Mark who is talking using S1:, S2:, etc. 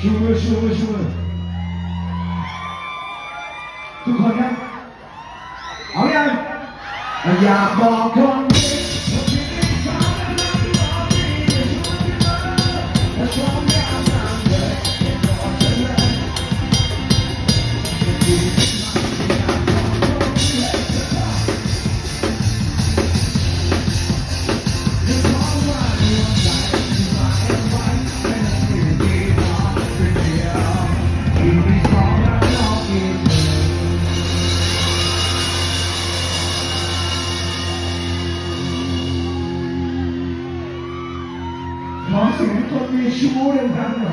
S1: ชูมือชูมือชูมือทุกคนครับเอาอยัางอยากบอกคน 本当に守護霊になるの。